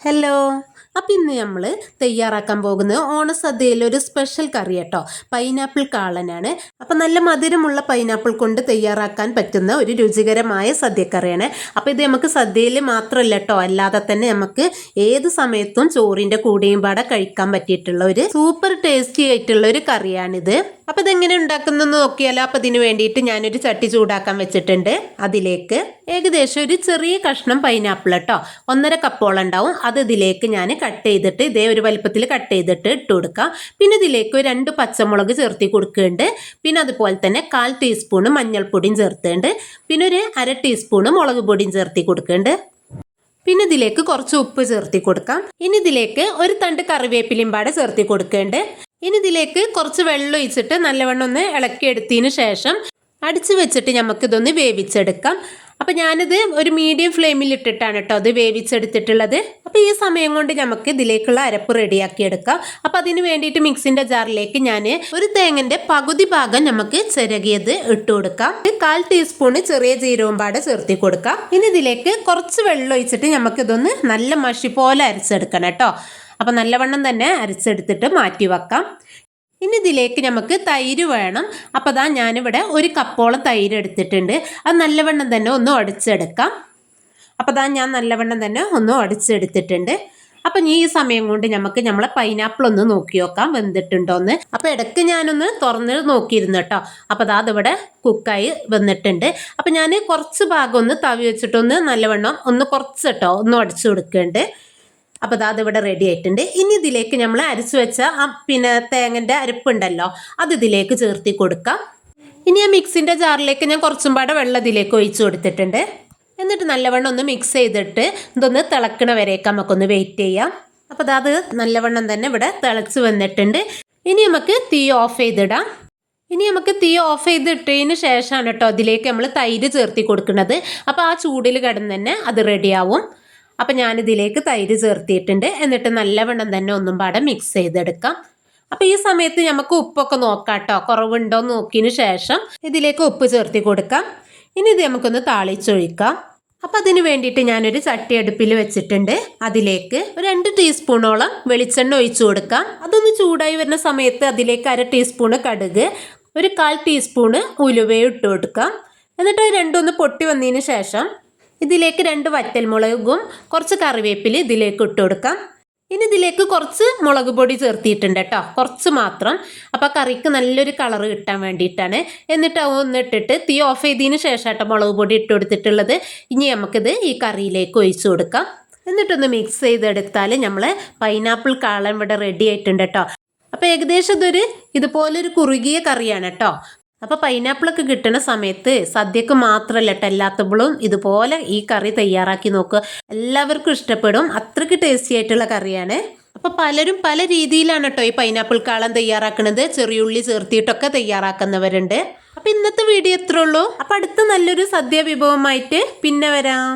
Hello അപ്പം ഇന്ന് നമ്മൾ തയ്യാറാക്കാൻ പോകുന്നത് ഓണസദ്യയിൽ ഒരു സ്പെഷ്യൽ കറി കേട്ടോ. പൈനാപ്പിൾ കാളനാണ്. അപ്പം നല്ല മധുരമുള്ള പൈനാപ്പിൾ കൊണ്ട് തയ്യാറാക്കാൻ പറ്റുന്ന ഒരു രുചികരമായ സദ്യക്കറിയാണ്. അപ്പം ഇത് നമുക്ക് സദ്യയിൽ മാത്രമല്ല കേട്ടോ. അല്ലാതെ തന്നെ നമുക്ക് ഏത് സമയത്തും ചോറിന്റെ കൂടെയും പാടെ കഴിക്കാൻ പറ്റിയിട്ടുള്ള ഒരു സൂപ്പർ ടേസ്റ്റി ആയിട്ടുള്ള ഒരു കറിയാണിത്. അപ്പം ഇതെങ്ങനെ ഉണ്ടാക്കുന്നതെന്ന് നോക്കിയാലോ. അപ്പം ഇതിന് വേണ്ടിയിട്ട് ഞാനൊരു ചട്ടി ചൂടാക്കാൻ വെച്ചിട്ടുണ്ട്. അതിലേക്ക് ഏകദേശം ഒരു ചെറിയ കഷ്ണം പൈനാപ്പിൾ കേട്ടോ ഒന്നര കപ്പോളം ഉണ്ടാവും. അത് ഇതിലേക്ക് ഞാൻ കട്ട് ചെയ്തിട്ട് ഇതേ ഒരു വലുപ്പത്തിൽ കട്ട് ചെയ്തിട്ട് ഇട്ട് കൊടുക്കാം. പിന്നെ ഇതിലേക്ക് രണ്ട് പച്ചമുളക് ചേർത്തി കൊടുക്കുന്നുണ്ട്. പിന്നെ അതുപോലെ തന്നെ കാൽ ടീസ്പൂൺ മഞ്ഞൾപ്പൊടിയും ചേർത്തുണ്ട് പിന്നെ ഒരു അര ടീസ്പൂൺ മുളക് പൊടിയും ചേർത്തി കൊടുക്കുന്നുണ്ട്. പിന്നെ ഇതിലേക്ക് കുറച്ച് ഉപ്പ് ചേർത്തി കൊടുക്കാം. ഇനി ഇതിലേക്ക് ഒരു തണ്ട് കറിവേപ്പിലയും പാടെ ചേർത്തി കൊടുക്കുന്നുണ്ട്. ഇനി ഇതിലേക്ക് കുറച്ച് വെള്ളം ഒഴിച്ചിട്ട് നല്ലവണ്ണം ഒന്ന് ഇളക്കിയെടുത്തതിന് ശേഷം അടിച്ചു വെച്ചിട്ട് നമുക്കിതൊന്ന് വേവിച്ചെടുക്കാം. അപ്പം ഞാനിത് ഒരു മീഡിയം ഫ്ലെയിമിൽ ഇട്ടിട്ടാണ് കേട്ടോ അത് വേവിച്ചെടുത്തിട്ടുള്ളത്. അപ്പോൾ ഈ സമയം കൊണ്ട് നമുക്ക് ഇതിലേക്കുള്ള അരപ്പ് റെഡിയാക്കി എടുക്കാം. അപ്പോൾ അതിന് വേണ്ടിയിട്ട് മിക്സിന്റെ ജാറിലേക്ക് ഞാൻ ഒരു തേങ്ങന്റെ പകുതി ഭാഗം നമുക്ക് ചിരകിയത് ഇട്ട് കൊടുക്കാം. കാൽ ടീസ്പൂണ് ചെറിയ ജീരവും പാടെ ചേർത്തി കൊടുക്കാം. ഇനി ഇതിലേക്ക് കുറച്ച് വെള്ളം ഒഴിച്ചിട്ട് നമുക്കിതൊന്ന് നല്ല മഷി പോലെ അരച്ചെടുക്കണം കേട്ടോ അപ്പോൾ നല്ലവണ്ണം തന്നെ അരച്ചെടുത്തിട്ട് മാറ്റി വെക്കാം. ഇനി ഇതിലേക്ക് നമുക്ക് തൈര് വേണം. അപ്പോൾ അതാ ഞാനിവിടെ ഒരു കപ്പോളം തൈര് എടുത്തിട്ടുണ്ട്. അത് നല്ലവണ്ണം തന്നെ ഒന്ന് ഉടച്ചെടുക്കാം അപ്പോൾ അതാ ഞാൻ നല്ലവണ്ണം തന്നെ ഒന്ന് ഉടച്ചെടുത്തിട്ടുണ്ട് അപ്പം ഈ സമയം കൊണ്ട് നമുക്ക് നമ്മളെ പൈനാപ്പിൾ ഒന്ന് നോക്കി നോക്കാം വെന്തിട്ടുണ്ടോന്ന്. അപ്പം ഇടയ്ക്ക് ഞാനൊന്ന് തുറന്ന് നോക്കിയിരുന്നു കേട്ടോ. അപ്പം അതാ അതിവിടെ കുക്കായി വന്നിട്ടുണ്ട്. അപ്പം ഞാൻ കുറച്ച് ഭാഗം ഒന്ന് തവി വെച്ചിട്ടൊന്ന് നല്ലവണ്ണം ഒന്ന് കുറച്ച് കേട്ടോ ഒന്ന് ഉടച്ചു കൊടുക്കുന്നുണ്ട് അപ്പോൾ അത് ഇവിടെ റെഡി ആയിട്ടുണ്ട്. ഇനി ഇതിലേക്ക് നമ്മൾ അരച്ചു വെച്ച പിന്നെ തേങ്ങന്റെ അരപ്പുണ്ടല്ലോ അത് ഇതിലേക്ക് ചേർത്തി കൊടുക്കാം. ഇനി ആ മിക്സിന്റെ ജാറിലേക്ക് ഞാൻ കുറച്ചും പാടെ വെള്ളം ഇതിലേക്ക് ഒഴിച്ചു കൊടുത്തിട്ടുണ്ട്. എന്നിട്ട് നല്ലവണ്ണം ഒന്ന് മിക്സ് ചെയ്തിട്ട് ഇതൊന്ന് തിളക്കണ വരേക്ക് നമുക്കൊന്ന് വെയിറ്റ് ചെയ്യാം. അപ്പോൾ അത് നല്ലവണ്ണം തന്നെ ഇവിടെ തിളച്ച് വന്നിട്ടുണ്ട്. ഇനി നമുക്ക് തീ ഓഫ് ചെയ്തിടാം. ഇനി നമുക്ക് തീ ഓഫ് ചെയ്തിട്ടതിന് ശേഷമാണ് കേട്ടോ അതിലേക്ക് നമ്മൾ തൈര് ചേർത്തി കൊടുക്കുന്നത്. അപ്പോൾ ആ ചൂടിൽ കിടന്ന് തന്നെ അത് റെഡിയാവും അപ്പം ഞാനിതിലേക്ക് തൈര് ചേർത്തിയിട്ടുണ്ട്. എന്നിട്ട് നല്ലവണ്ണം തന്നെ ഒന്നും പാടെ മിക്സ് ചെയ്തെടുക്കാം. അപ്പം ഈ സമയത്ത് നമുക്ക് ഉപ്പൊക്കെ നോക്കാം കേട്ടോ കുറവുണ്ടോ നോക്കിയതിന് ശേഷം ഇതിലേക്ക് ഉപ്പ് ചേർത്തി കൊടുക്കാം. ഇനി ഇത് നമുക്കൊന്ന് താളിച്ചൊഴിക്കാം. അപ്പം അതിന് വേണ്ടിയിട്ട് ഞാനൊരു ചട്ടി അടുപ്പിൽ വെച്ചിട്ടുണ്ട്. അതിലേക്ക് രണ്ട് ടീസ്പൂണോളം വെളിച്ചെണ്ണ ഒഴിച്ചു കൊടുക്കാം. അതൊന്ന് ചൂടായി വരുന്ന സമയത്ത് അതിലേക്ക് അര ടീസ്പൂണ് കടുക് ഒരു കാൽ ടീസ്പൂണ് ഉലുവയും ഇട്ട് കൊടുക്കാം. എന്നിട്ട് രണ്ടൊന്ന് പൊട്ടി വന്നതിന് ശേഷം ഇതിലേക്ക് രണ്ട് വറ്റൽമുളകും കുറച്ച് കറിവേപ്പില ഇതിലേക്ക് ഇട്ട് കൊടുക്കാം. ഇനി ഇതിലേക്ക് കുറച്ച് മുളക് പൊടി ചേർത്തിയിട്ടുണ്ട് കേട്ടോ. കുറച്ച് മാത്രം. അപ്പോൾ കറിക്ക് നല്ലൊരു കളർ കിട്ടാൻ വേണ്ടിയിട്ടാണ്. എന്നിട്ട് ഒന്ന് ഇട്ടിട്ട് തീ ഓഫ് ചെയ്തതിന് ശേഷം കേട്ടോ മുളക് പൊടി ഇട്ട് കൊടുത്തിട്ടുള്ളത്. ഇനി നമുക്കിത് ഈ കറിയിലേക്ക് ഒഴിച്ചു കൊടുക്കാം. എന്നിട്ടൊന്ന് മിക്സ് ചെയ്തെടുത്താൽ നമ്മൾ പൈനാപ്പിൾ കാളൻ ഇവിടെ റെഡി ആയിട്ടുണ്ട് കേട്ടോ. അപ്പോൾ ഏകദേശം ഇതൊരു ഇതുപോലൊരു കുറുകിയ കറിയാണ് കേട്ടോ. അപ്പോൾ പൈനാപ്പിളൊക്കെ കിട്ടുന്ന സമയത്ത് സദ്യക്ക് മാത്രമല്ല കേട്ടോ എല്ലാത്തപ്പോഴും ഇതുപോലെ ഈ കറി തയ്യാറാക്കി നോക്കുക. എല്ലാവർക്കും ഇഷ്ടപ്പെടും. അത്രയ്ക്ക് ടേസ്റ്റി ആയിട്ടുള്ള കറിയാണ്. അപ്പോൾ പലരും പല രീതിയിലാണ് കേട്ടോ ഈ പൈനാപ്പിൾ കാളം തയ്യാറാക്കുന്നത് ചെറിയുള്ളി ചേർത്തിയിട്ടൊക്കെ തയ്യാറാക്കുന്നവരുണ്ട്. അപ്പോൾ ഇന്നത്തെ വീഡിയോ എത്ര ഉള്ളൂ. അപ്പോൾ അടുത്ത നല്ലൊരു സദ്യ വിഭവമായിട്ട് പിന്നെ വരാം.